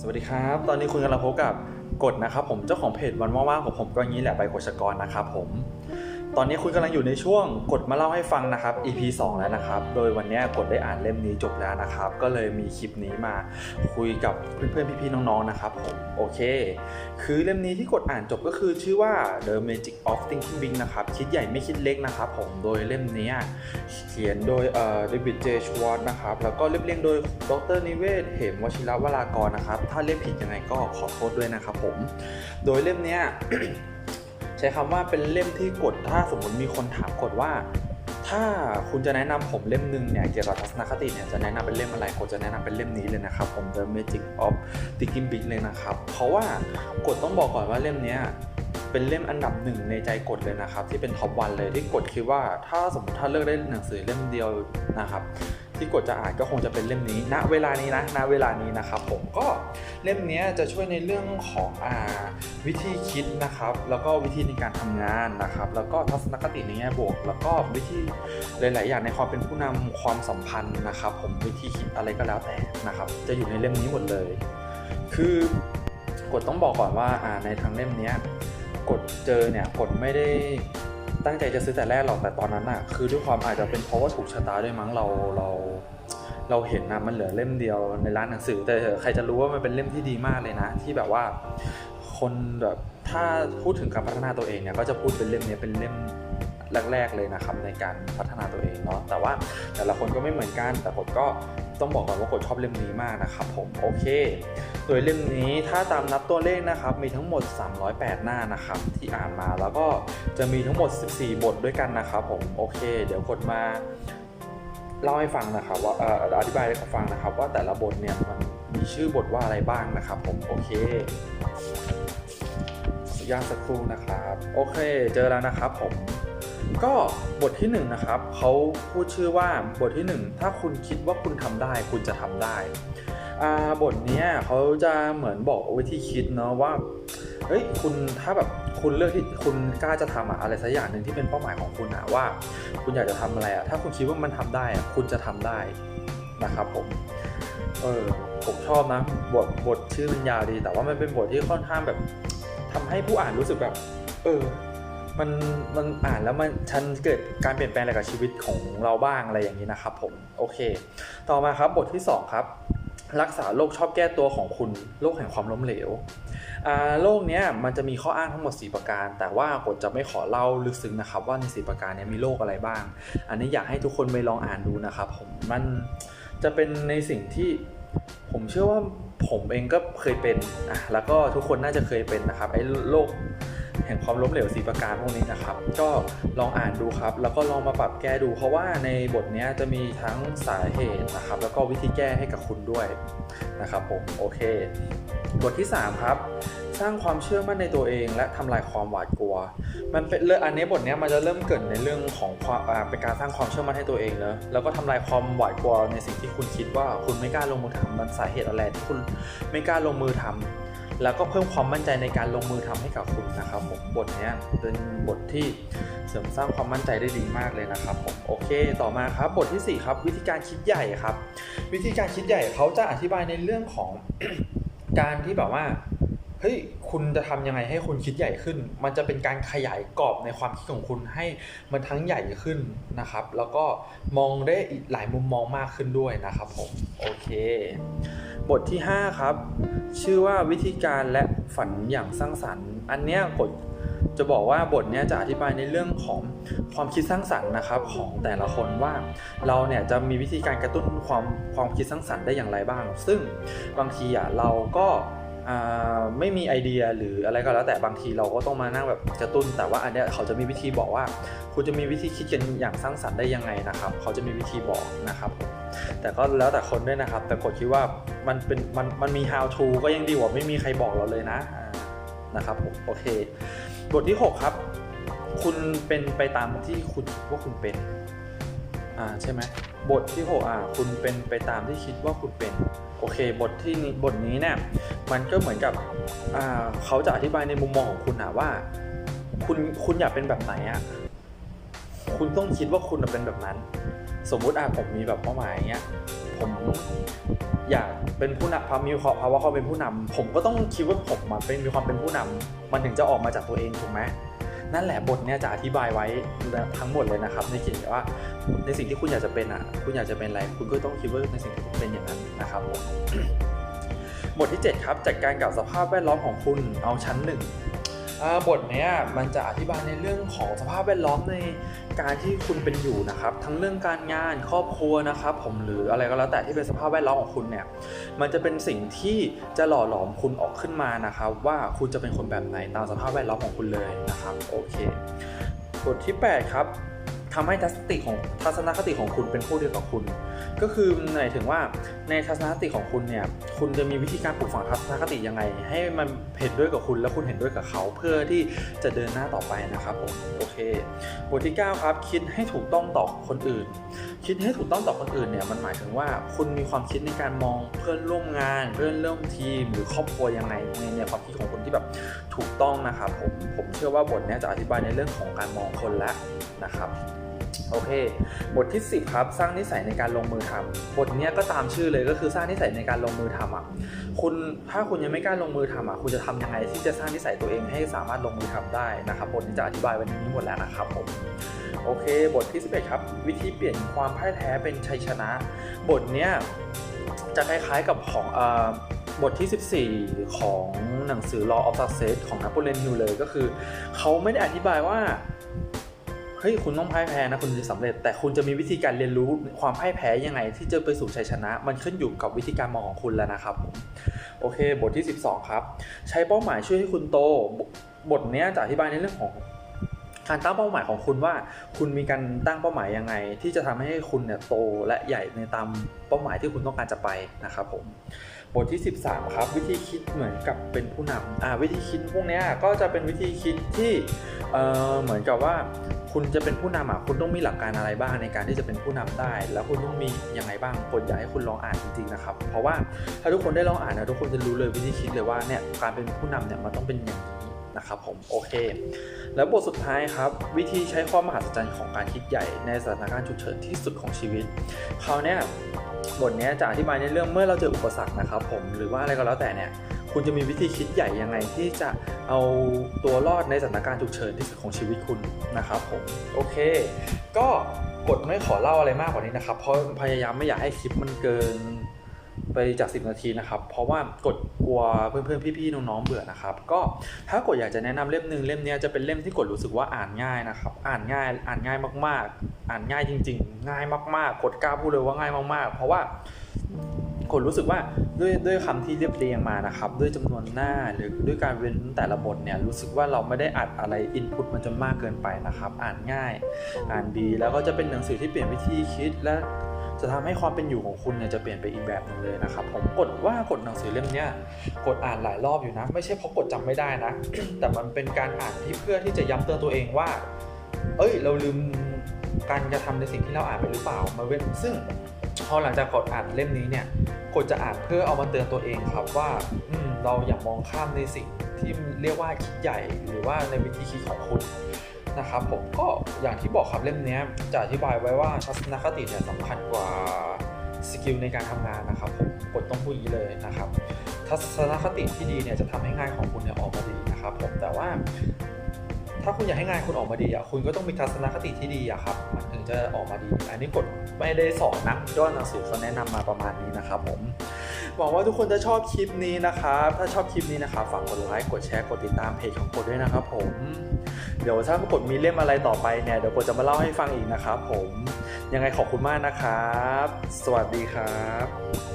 สวัสดีครับ ตอนนี้คุณกำลังพบกับกฎนะครับผมเจ้าของเพจวันว่างๆของผมก็อย่างนี้แหละใบกฎชกรนะครับผม ตอนนี้คุณกำลังอยู่ในช่วงกฎมาเล่าให้ฟังนะครับ EP 2 แล้วนะครับ โดยวันนี้กฎได้อ่านเล่มนี้จบแล้วนะครับ ก็เลยมีคลิปนี้มาคุยกับเพื่อนๆ พี่ๆ น้องๆ นะครับผม โอเค คือเล่มนี้ที่กดอ่านจบก็คือชื่อว่า The Magic of Thinking Big นะครับ คิดใหญ่ไม่คิดเล็กนะครับผม โดยเล่มนี้เขียนโดยเอ่อเดวิดเจชวอตนะครับ แล้วก็เรียบเรียงโดยดรนิเวศ เหมวชิรวรากรนะครับ ถ้าเรียกผิดยังไงก็ขอโทษด้วยนะครับผม โดยเล่มเนี้ย ช้คำว่าเป็นเล่มที่กดถ้าสมมติมีคนถามกดว่า ถ้าคุณจะแนะนำผมเล่มหนึ่งเนี่ยเกี่ยวกับทัศนคติเนี่ยจะแนะนำเป็นเล่มอะไรกดจะแนะนำเป็นเล่มนี้เลยนะครับผม The Magic of Thinking Big เลยนะครับ เพราะว่ากดต้องบอกก่อนว่าเล่มนี้เป็นเล่มอันดับหนึ่งในใจกดเลยนะครับ ที่เป็นท็อปวันเลยที่กดคิดว่าถ้าสมมติถ้าเลือกได้หนังสือเล่มเดียวนะครับ ที่กดจะอ่านก็คงจะเป็นเล่มนี้ ณ เวลานี้นะ ณ เวลานี้นะครับผมก็เล่มนี้จะช่วยในเรื่องของอ่าวิธีคิดนะครับ แล้วก็วิธีในการทำงานนะครับ แล้วก็ทัศนคติในแง่บวก แล้วก็วิธีหลาย ๆ อย่างในความเป็นผู้นำความสัมพันธ์นะครับ ผมวิธีคิดอะไรก็แล้วแต่นะครับ จะอยู่ในเล่มนี้หมดเลย คือกดต้องบอกก่อนว่าในทางเล่มนี้กดเจอเนี่ยกดไม่ได้ ตั้งใจจะซื้อแต่แรกหรอกแต่ตอนนั้นอะคือด้วยความอาจจะเป็นเพราะว่าถูกชะตาด้วยมั้งเราเรา เราเห็นนะมันเหลือเล่มเดียวในร้านหนังสือ แต่ใครจะรู้ว่ามันเป็นเล่มที่ดีมากเลยนะ ที่แบบว่าคนแบบถ้าพูดถึงการพัฒนาตัวเองเนี่ยก็จะพูดเป็นเล่มเนี้ยเป็นเล่มแรกๆเลยนะครับในการพัฒนาตัวเองเนาะแต่ว่าแต่ละคนก็ไม่เหมือนกันแต่ผมก็ ต้องบอกก่อนว่าผมชอบเล่มนี้มากนะครับผมโอเค โดยเล่มนี้ถ้าตามนับตัวเลขนะครับมีทั้งหมด 308 หน้านะครับที่อ่านมาแล้วก็จะมีทั้งหมด 14 บทด้วยกันนะครับผมโอเค เดี๋ยวกดมาเล่าให้ฟังนะครับว่าอออธิบายให้ฟังนะครับว่าแต่ละบทเนี่ยมันมีชื่อบทว่าอะไรบ้างนะครับผมโอเคย่างสักครู่นะครับ โอเค เจอแล้วนะครับผม ก็บทที่หนึ่งนะครับเขาพูดชื่อว่าบทที่หนึ่งถ้าคุณคิดว่าคุณทำได้ คุณจะทำได้บทนี้เขาจะเหมือนบอกวิธีคิดเนาะว่าเฮ้ยคุณถ้าแบบคุณเลือกที่คุณกล้าจะทำอะอะไรสักอย่างหนึ่งที่เป็นเป้าหมายของคุณอะว่า คุณอยากจะทำอะไรอะถ้าคุณคิดว่ามันทำได้อะคุณจะทำได้นะครับผมเออผมชอบนะบทบทชื่อมันยาวดี แต่ว่ามันเป็นบทที่ค่อนข้างแบบทำให้ผู้อ่านรู้สึกแบบ เออ มันมันอ่านแล้วมันฉันเกิดการเปลี่ยนแปลงอะไรกับชีวิตของเราบ้างอะไรอย่างนี้นะครับผมโอเค ต่อมาครับบทที่สองครับ รักษาโรคชอบแก้ตัวของคุณโรคแห่งความล้มเหลวโลกเนี้ยมันจะมีข้ออ้างทั้งหมด 4 ประการ แต่ว่ากดจะไม่ขอเล่าลึกซึ้งนะครับว่าใน 4 ประการนี้มีโรคอะไรบ้าง อันนี้อยากให้ทุกคนไปลองอ่านดูนะครับผมมันจะเป็นในสิ่งที่ผมเชื่อว่าผมเองก็เคยเป็นอะแล้วก็ทุกคนน่าจะเคยเป็นนะครับไอ้โรค แห่งความล้มเหลวสีประการพวกนี้นะครับ ก็ลองอ่านดูครับ แล้วก็ลองมาปรับแก้ดู เพราะว่าในบทนี้จะมีทั้งสาเหตุนะครับ แล้วก็วิธีแก้ให้กับคุณด้วยนะครับผมโอเค บทที่ 3 ครับ สร้างความเชื่อมั่นในตัวเอง และทำลายความหวาดกลัว มันเป็นเรื่องอันนี้บทนี้มันจะเริ่มเกิดในเรื่องของความเป็นการสร้างความเชื่อมั่นให้ตัวเองเนอะแล้วก็ทำลายความหวาดกลัวในสิ่งที่คุณคิดว่าคุณไม่กล้าลงมือทำมันสาเหตุอะไรที่คุณไม่กล้าลงมือทำ แล้วก็เพิ่มความมั่นใจในการลงมือทำให้กับคุณนะครับผมบทนี้เป็นบทที่เสริมสร้างความมั่นใจได้ดีมากเลยนะครับผมโอเค ต่อมาครับบทที่สี่ครับ วิธีการคิดใหญ่ครับ วิธีการคิดใหญ่เขาจะอธิบายในเรื่องของการที่แบบว่า เฮ้ยคุณจะทำยังไงให้คุณคิดใหญ่ขึ้น มันจะเป็นการขยายกรอบในความคิดของคุณให้มันทั้งใหญ่ขึ้นนะครับ แล้วก็มองได้อีกหลายมุมมองมากขึ้นด้วยนะครับผมโอเค บทที่ 5 ครับ ชื่อว่าวิธีการและฝันอย่างสร้างสรรค์ อันเนี้ยกดจะบอกว่าบทเนี้ยจะอธิบายในเรื่องของความคิดสร้างสรรค์นะครับของแต่ละคนว่าเราเนี่ยจะมีวิธีการกระตุ้นความความคิดสร้างสรรค์ได้อย่างไรบ้าง ซึ่งบางทีอะเราก็ ไม่มีไอเดียหรืออะไรก็แล้วแต่บางทีเราก็ต้องมานั่งแบบกระตุ้น แต่ว่าอันเนี้ยเขาจะมีวิธีบอกว่า คุณจะมีวิธีคิดกันอย่างสร้างสรรค์ได้ยังไงนะครับ เขาจะมีวิธีบอกนะครับผมแต่ก็แล้วแต่คนด้วยนะครับ แต่กดคิดว่ามันเป็นมันมันมี how to ก็ยังดีกว่าไม่มีใครบอกเราเลยนะนะครับผมโอเค บทที่ 6 ครับ คุณเป็นไปตามที่คุณคิดว่าคุณเป็นอ่าใช่ไหมบทที่6อ่าคุณเป็นไปตามที่คิดว่าคุณเป็นโอเค บทที่บทนี้เนี่ย มันก็เหมือนกับเขาจะอธิบายในมุมมองของคุณนะว่า คุณคุณอยากเป็นแบบไหนอะคุณต้องคิดว่าคุณน่ะเป็นแบบนั้น สมมุติอะผมมีแบบเป้าหมายเงี้ยผมอยากเป็นผู้นำพอมีภาวะความเป็นผู้นำผมก็ต้องคิดว่าผมมาเป็นมีความเป็นผู้นำมันถึงจะออกมาจากตัวเองถูกไหมนั่นแหละบทเนี้ยจะอธิบายไว้ทั้งหมดเลยนะครับ ในเขียนว่า ในสิ่งที่คุณอยากจะเป็นอะ คุณอยากจะเป็นอะไร คุณก็ต้องคิดว่าในสิ่งที่คุณเป็นอย่างนั้นนะครับผม บทที่ 7 ครับจัดการกับสภาพแวดล้อมของคุณเอาชั้นหนึ่งบทนี้มันจะอธิบายในเรื่องของสภาพแวดล้อมในการที่คุณเป็นอยู่นะครับ ทั้งเรื่องการงานครอบครัวนะครับ ผมหรืออะไรก็แล้วแต่ที่เป็นสภาพแวดล้อมของคุณเนี่ยมันจะเป็นสิ่งที่จะหล่อหลอมคุณออกขึ้นมานะครับ ว่าคุณจะเป็นคนแบบไหนตามสภาพแวดล้อมของคุณเลยนะครับโอเคบทที่ 8 ครับ ทำให้ทัศนคติของทัศนคติของคุณเป็นผู้เดียวกับคุณ ก็คือหมายถึงว่าในทัศนคติของคุณเนี่ยคุณจะมีวิธีการปลูกฝังทัศนคติยังไง ให้มันเห็นด้วยกับคุณและคุณเห็นด้วยกับเขาเพื่อที่จะเดินหน้าต่อไปนะครับผมโอเคบทที่ 9 ครับ คิดให้ถูกต้องต่อคนอื่น คิดให้ถูกต้องต่อคนอื่นเนี่ยมันหมายถึงว่าคุณมีความคิดในการมองเพื่อนร่วมงาน เพื่อนร่วมทีม หรือครอบครัวยังไงในในความคิดของคุณที่แบบถูกต้องนะครับผมผมเชื่อว่าบทนี้จะอธิบายในเรื่องของการมองคนแล้วนะครับ โอเค บทที่ 10 ครับ สร้างนิสัยในการลงมือทำบทนี้ก็ตามชื่อเลยก็คือสร้างนิสัยในการลงมือทำอะ คุณถ้าคุณยังไม่กล้าลงมือทำอะ คุณจะทำยังไงที่จะสร้างนิสัยตัวเองให้สามารถลงมือทำได้นะครับ บทนี้จะอธิบายไว้ในนี้หมดแล้วนะครับผมโอเค บทที่ 11 ครับ วิธีเปลี่ยนความพ่ายแพ้เป็นชัยชนะ บทเนี้ยจะคล้ายๆกับของอ่อบทที่ 14 ของหนังสือ Law of Success ของน a โปเลียนฮิลเลยก็คือ เขาไม่ได้อธิบายว่า เฮ้ยคุณต้องพ่ายแพ้นะคุณจะสำเร็จ แต่คุณจะมีวิธีการเรียนรู้ความพ่ายแพ้ยังไง ที่จะไปสู่ชัยชนะ มันขึ้นอยู่กับวิธีการมองของคุณแล้วนะครับผมโอเค บทที่ 12 ครับ ใช้เป้าหมายช่วยให้คุณโต บทนี้จะอธิบายในเรื่องของการตั้งเป้าหมายของคุณว่า คุณมีการตั้งเป้าหมายยังไง ที่จะทำให้คุณเนี่ยโตและใหญ่ในตามเป้าหมายที่คุณต้องการจะไปนะครับผมบทที่ 13 ครับ วิธีคิดเหมือนกับเป็นผู้นำอ่าวิธีคิดพวกนี้ก็จะเป็นวิธีคิดที่เอ่อเหมือนกับว่า คุณจะเป็นผู้นำอะคุณต้องมีหลักการอะไรบ้างในการที่จะเป็นผู้นำได้ แล้วคุณต้องมียังไงบ้างคนอยากให้คุณลองอ่านจริงๆนะครับ เพราะว่าถ้าทุกคนได้ลองอ่านนะทุกคนจะรู้เลยวิธีคิดเลยว่าเนี่ยการเป็นผู้นำเนี่ยมันต้องเป็นอย่างนี้นะครับผมโอเค แล้วบทสุดท้ายครับ วิธีใช้ความมหัศจรรย์ของการคิดใหญ่ในสถานการณ์ฉุกเฉินที่สุดของชีวิตเขาวเนี่ยบทเนี้ยจะอธิบายในเรื่องเมื่อเราเจออุปสรรคนะครับผมหรือว่าอะไรก็แล้วแต่เนี่ย คุณจะมีวิธีคิดใหญ่ยังไงที่จะเอาตัวรอดในสถานการณ์ฉุกเฉินที่สุดของชีวิตคุณนะครับผมโอเค ก็กดไม่ขอเล่าอะไรมากกว่านี้นะครับ เพราะพยายามไม่อยากให้คลิปมันเกินไปจาก 10 นาทีนะครับ เพราะว่ากดกลัวเพื่อนๆ พี่ๆ น้องๆ เบื่อนะครับ ก็ถ้ากดอยากจะแนะนำเล่มหนึ่งเล่มเนี้ยจะเป็นเล่มที่กดรู้สึกว่าอ่านง่ายนะครับ อ่านง่าย อ่านง่ายมากๆ อ่านง่ายจริง ๆ ง่ายมากๆ กดกล้าพูดเลยว่าง่ายมากๆ เพราะว่า คนรู้สึกว่าด้วยด้วยคำที่เรียบเรียงมานะครับ ด้วยจำนวนหน้าหรือด้วยการเว้นแต่ละบทเนี่ยรู้สึกว่าเราไม่ได้อัดอะไรอินพุตมันจนมากเกินไปนะครับ อ่านง่าย อ่านดีแล้วก็จะเป็นหนังสือที่เปลี่ยนวิธีคิดและจะทำให้ความเป็นอยู่ของคุณเนี่ยจะเปลี่ยนไปอีกแบบหนึงเลยนะครับ ผมกดว่ากดหนังสือเล่มเนี้ยกดอ่านหลายรอบอยู่นะ ไม่ใช่เพราะกดจำไม่ได้นะ แต่มันเป็นการอ่านที่เพื่อที่จะย้ำเตือนตัวเองว่า เอ้ย เราลืมการกระทำในสิ่งที่เราอ่านไปหรือเปล่ามาเว้นซึ่ง อหลังจากกดอ่านเล่มนี้เนี่ยกดจะอ่านเพื่อเอามาเตือนตัวเองครับว่าเราอย่ามองข้ามในสิ่งที่เรียกว่าคิดใหญ่หรือว่าในวิธีคิดของคุณนะครับผมก็อย่างที่บอกครับเล่มนี้จะอธิบายไว้ว่าทัศนคติเนี่ยสำคัญกว่าสกิลในการทำงานนะครับผมกดต้องพูดอย่างนี้เลยนะครับ ทัศนคติที่ดีเนี่ยจะทำให้งานของคุณเนี่ยออกมาดีนะครับผมแต่ว่า ถ้าคุณอยากให้งานคุณออกมาดีอะคุณก็ต้องมีทัศนคติที่ดีอะครับมันถึงจะออกมาดี อันนี้กดไม่ได้สอนนะยอดหนังสือเขาแนะนำมาประมาณนี้นะครับผมหวังว่าทุกคนจะชอบคลิปนี้นะครับถ้าชอบคลิปนี้นะครับฝากกดไลค์กดแชร์กดติดตามเพจของกดด้วยนะครับผมเดี๋ยวถ้ากดมีเล่มอะไรต่อไปเนี่ยเดี๋ยวกดจะมาเล่าให้ฟังอีกนะครับผมยังไงขอบคุณมากนะครับ สวัสดีครับ